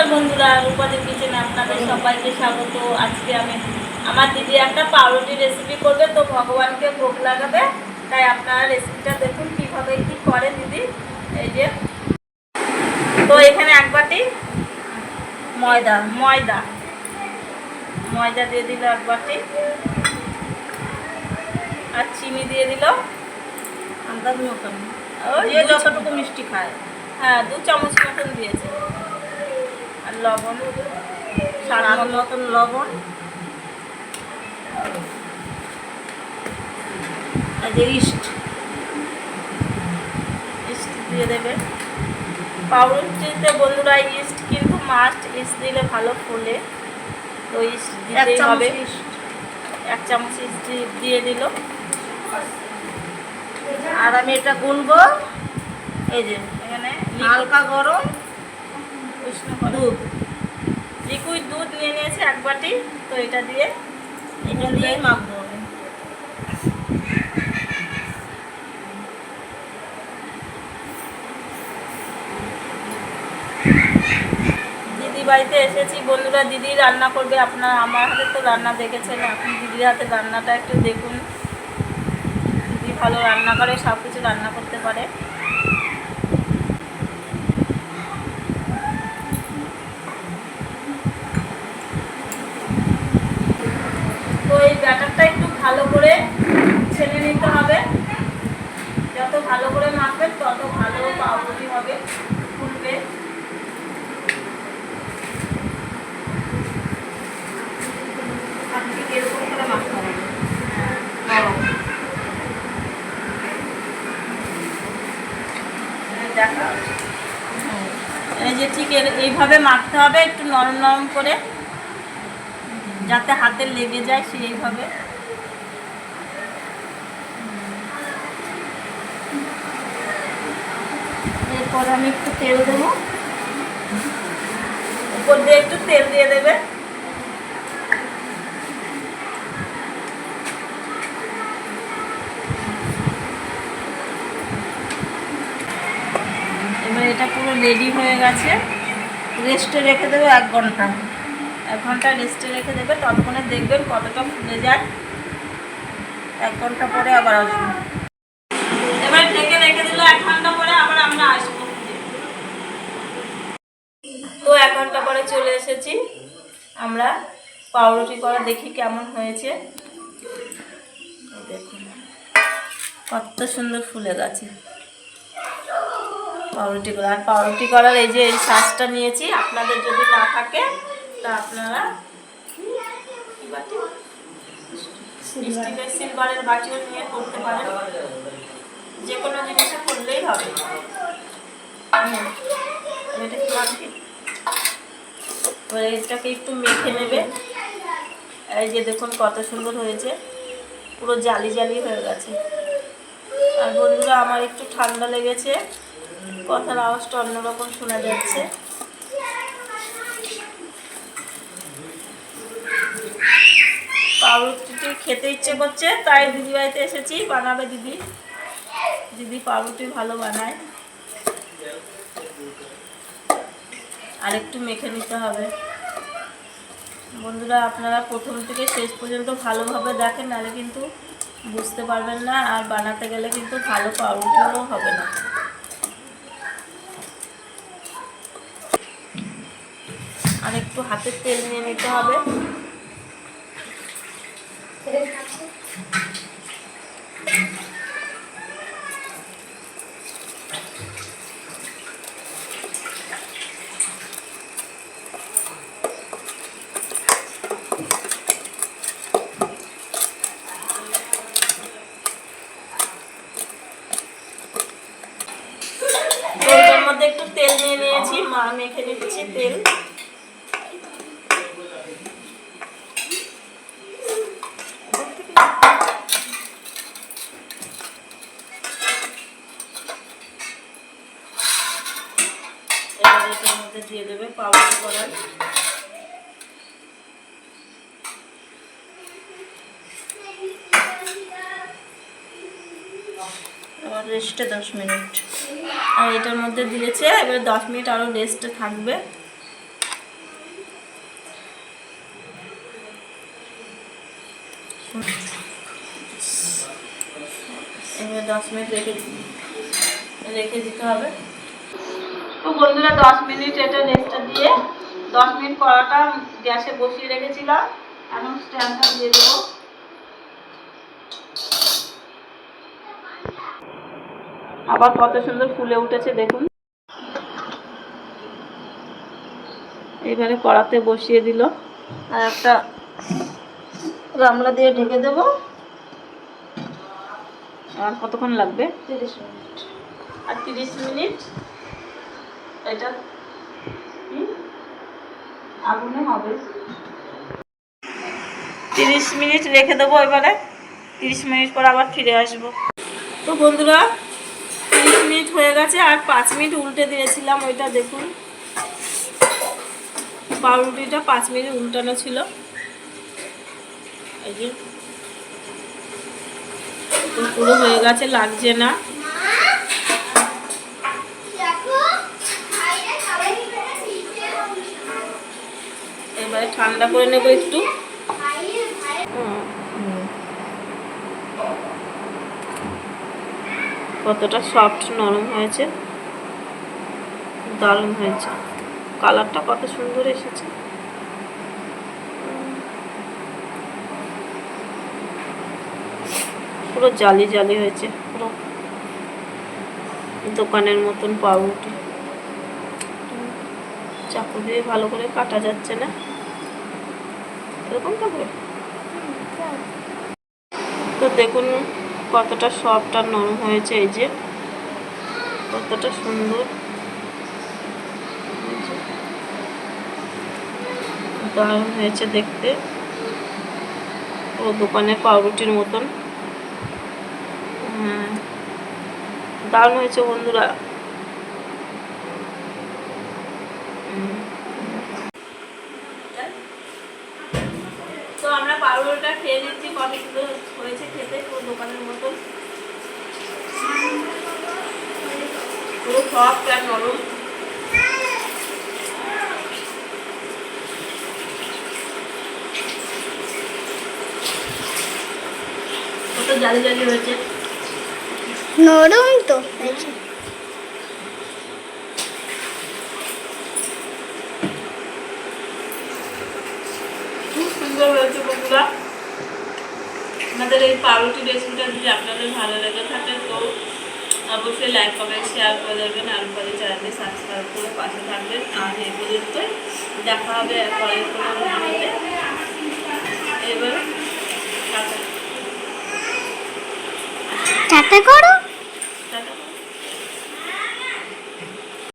নমস্কার বন্ধুরা রূপাদের কিচেনে আপনাদের সবাইকে স্বাগত। আজকে আমি আমার দিদি একটা পাউরুটি রেসিপি করবে তো ভগবানকে ভোগ লাগাবে। তাই আপনারা রেসিপিটা দেখুন কীভাবে কি করে দিদি। এই যে। তো এখানে এক বাটি ময়দা ময়দা। ময়দা দিয়ে দিল এক বাটি। আর চিনি দিয়ে দিল। আন্দাজ মতন। ওই যতটুকু মিষ্টি খায়। হ্যাঁ দু চামচ মতন দিয়েছে। লবণ স্বাদ মতন লবণ। আর যে ইস্ট। ইস্ট দিয়ে দেবে। পাউরুটিতে বন্ধুরা ইস্ট কিন্তু মাস্ট ইস্ট দিলে ভালো ফোলে। তো ইস্ট দিতেই চামচ হবে। এক চামচ ইস্ট দিয়ে দিল। আর আমি এটা গুনবো। এই যে এখানে হালকা গরম। দুধ লিকুইড দুধ নিয়ে নিয়েছে এক বাটি তো এটা দিয়ে এটা দিয়েই মাখবো। দিদি বাড়িতে এসেছি বন্ধুরা দিদি রান্না করবে আপনার আমার হাতে তো রান্না দেখেছেন আপনি দিদির হাতে রান্নাটা একটু দেখুন। দিদি ভালো রান্না করে সব কিছু রান্না করতে পারে তো এই ব্যাটারটা একটু ভালো করে ছেলে নিতে হবে। যত ভালো করে মাখবেন তত ভালো পাউরুটি হবে, ফুলবে। দেখা। এই যে ঠিক এইভাবে মাখতে হবে, একটু নরম নরম করে, যাতে হাতে লেগে যায় সেইভাবে। এরপর আমি একটু তেল দেবো। উপর দিয়ে একটু তেল দিয়ে দেবে। এবার এটা পুরো রেডি হয়ে গেছে। রেস্টে রেখে দেবো এক ঘণ্টা। এক ঘণ্টা রেস্টে রেখে দেবে। ততক্ষণে দেখবেন কতটা ফুলে যায়। এক ঘণ্টা পরে আবার আসব। এবার ঢেকে রেখে দিল, এক ঘণ্টা পরে আবার আমরা আসব তো এক ঘণ্টা পরে চলে এসেছি আমরা পাউরুটি করা দেখি কেমন হয়েছে দেখুন, কত সুন্দর ফুলে গেছে পাউরুটি করা আর পাউরুটি করার এই যে এই শ্বাসটা নিয়েছি, আপনাদের যদি না থাকে, তা আপনারা সিলভারের বাটিও নিয়ে করতে পারেন যে কোনো জিনিসে করলেই হবে। এটা কি? এবার এটাকে একটু মেখে নেবে। এই যে দেখুন কত সুন্দর হয়েছে। পুরো জালি জালি হয়ে গেছে। আর বন্ধুরা, আমার একটু ঠান্ডা লেগেছে। কথার আওয়াজটা অন্যরকম শোনা যাচ্ছে। পাউরুটিটি খেতে ইচ্ছে করছে, তাই দিদি বাড়িতে এসেছি। বানাবে দিদি। দিদি পাউরুটি ভালো বানায়। আর একটু মেখে নিতে হবে। বন্ধুরা, আপনারা প্রথম থেকে শেষ পর্যন্ত ভালোভাবে দেখেন, নাহলে কিন্তু বুঝতে পারবেন না, আর বানাতে গেলে কিন্তু ভালো পাউরুটিও হবে না। আর একটু হাতের তেল নিয়ে নিতে হবে তেলটার মধ্যে একটু তেল নিয়ে নিয়েছি মা মেখে নিচ্ছি তেল। দিয়ে দেবে পাউডার করার। আবার রেস্টে দশ মিনিট। আর এটার মধ্যে দিয়েছে, এবার দশ মিনিট আরও রেস্টে থাকবে। এবার দশ মিনিট রেখে রেখে দিতে হবে। তো বন্ধুরা, দশ মিনিট এটা রেস্টে দিয়ে দশ মিনিট কড়াটা গ্যাসে বসিয়ে রেখেছিলাম। এখন স্ট্যাম্পটা দিয়ে দেবো। আবার কত সুন্দর ফুলে উঠেছে দেখুন। এবারে কড়াতে বসিয়ে দিল। আর একটা গামলা দিয়ে ঢেকে দেবো। আর কতক্ষণ লাগবে? তিরিশ মিনিট। আর তিরিশ মিনিট? এটা? আগুনে হবে। তিরিশ মিনিট রেখে দেবো এবারে। তিরিশ মিনিট পর আবার ফিরে আসব। তো বন্ধুরা মিনিট হয়ে গেছে, আর পাঁচ মিনিট উল্টে দিয়েছিলাম ওইটা দেখুন। পাউরুটিটা পাঁচ মিনিট উল্টানো ছিল। এই যে। পুরো হয়ে গেছে, লাগছে না। এবারে ঠান্ডা করে নেব একটু। কতটা সফট নরম হয়েছে। দারুণ হয়েছে। কালারটা কত সুন্দর এসেছে। পুরো জালি জালি হয়েছে। পুরো দোকানের মতন পাউরুটি। চাকু দিয়ে ভালো করে কাটা যাচ্ছে না। এরকম তো দেখুন কতটা সফট আর নরম হয়েছে, এই যে। কতটা সুন্দর। দারুণ হয়েছে দেখতে। ও দোকানে পাউরুটির মতন। হ্যাঁ। দারুণ হয়েছে বন্ধুরা। পাউরুটিটা খেয়ে নিচ্ছি কত সুন্দর হয়েছে খেতে, পুরো দোকানের মতন। পুরো সফট আর নরম। জালি জালি হয়েছে? নরম তো হয়েছে খুব সুন্দর হয়েছে বন্ধুরা, আমাদের এই পাউরুটি রেসিপিটা যদি আপনাদের ভালো লেগে থাকে, তো অবশ্যই লাইক কমেন্ট শেয়ার করে দেবেন আর পরে চ্যানেলটি সাবস্ক্রাইব করে পাশে থাকবেন। আর এই পর্যন্তই। দেখা হবে পরের কোনো ভিডিওতে। এবার টাটা। করো।